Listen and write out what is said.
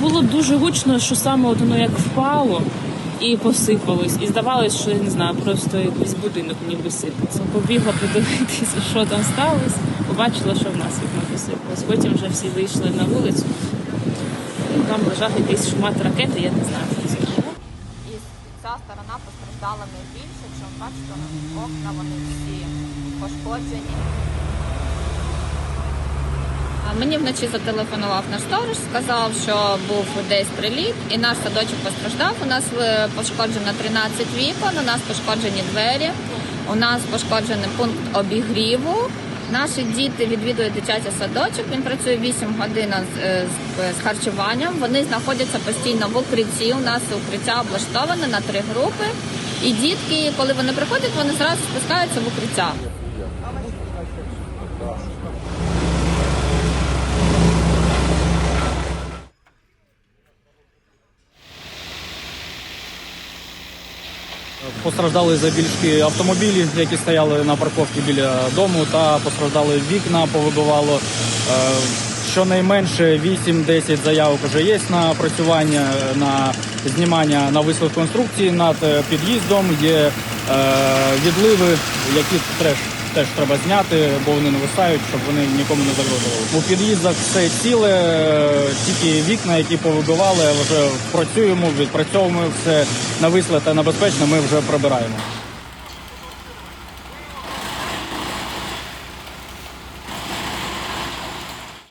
Було дуже гучно, що саме от воно як впало і посипалось. І здавалось, що я не знаю, просто якийсь будинок ніби сипався. Побігла подивитися, що там сталося, побачила, що в нас є посипалось. Потім вже всі вийшли на вулицю. І там лежав якийсь шмат ракети, я не знаю, що це було. І ця сторона постраждала найбільше, що бачите, окна вони всі пошкоджені. Мені вночі зателефонував наш сторож, сказав, що був десь приліт, і наш садочок постраждав. У нас е, пошкоджено 13 вікон, у нас пошкоджені двері, у нас пошкоджений пункт обігріву. Наші діти відвідують дитячий садочок. Він працює 8 годин з, е, з харчуванням. Вони знаходяться постійно в укритті. У нас укриття облаштоване на три групи. І дітки, коли вони приходять, вони зразу спускаються в укриття. Постраждали забільшки автомобілі, які стояли на парковці біля дому, та постраждали вікна, повибивало. Е, Щонайменше 8-10 заявок вже є на працювання, на знімання на вислов конструкції над е, під'їздом. Є е, відливи, які теж, теж треба зняти, бо вони нависають, щоб вони нікому не загрожували. У під'їздах все ціле, тільки вікна, які повибивали, вже працюємо, відпрацьовуємо все нависле та небезпечно. Ми вже прибираємо.